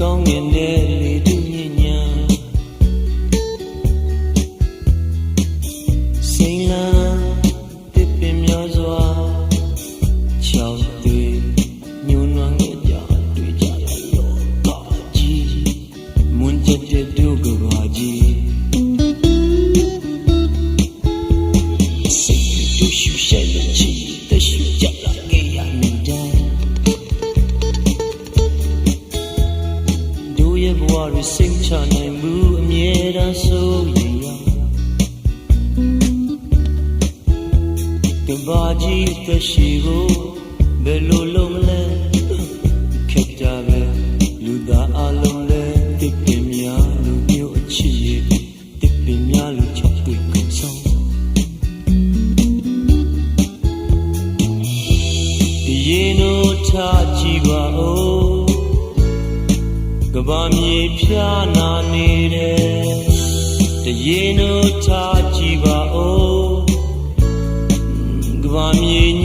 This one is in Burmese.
ကောင်းငင်တဲ့လေ စိတ်တူရှူရှဲတဲ့ချီတရှူကြလာခဲ့ရနေတယ်တို့ရဲ့ဘဝတွေစိတ်ချနိုင်မှုအမြဲတမ်းစိုးရင်ရကဘာကြီးအသက်ရှိကိုဘယ်လိုလုပ်မလဲ တို့ထားကြည့်ပါဦးကဘာမြေဖြာနာနေတယ်တရင်တို့ထားကြည့်ပါဦးကဘာမြေည